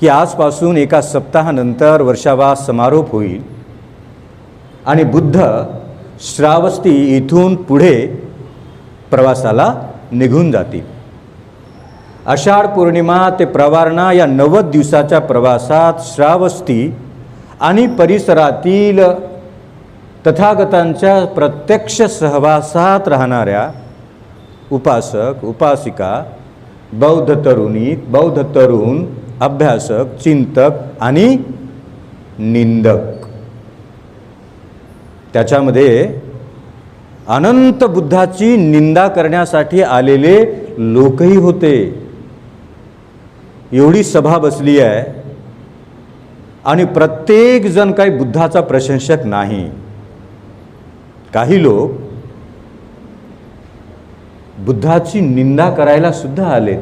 की आजपासून एका सप्ताहानंतर वर्षावास समारोप होईल. आणि बुद्ध श्रावस्ती इथून पुढे प्रवासाला निघून जातील. आषाढ पौर्णिमा ते प्रवारणा या नव्वद दिवसाच्या प्रवासात श्रावस्ती आणि परिसरातील तथागतांच्या प्रत्यक्ष सहवासात राहणाऱ्या उपासक उपासिका बौद्ध तरुणी बौद्ध तरुण अभ्यासक चिंतक आणि निंदक. त्याच्यामध्ये अनंत बुद्धाची निंदा करण्यासाठी आलेले लोकही होते. एवढी सभा बसली आहे आणि प्रत्येक जण काही बुद्धाचा प्रशंसक नाही. काही लोक बुद्धाची निंदा करायला सुद्धा आलेत.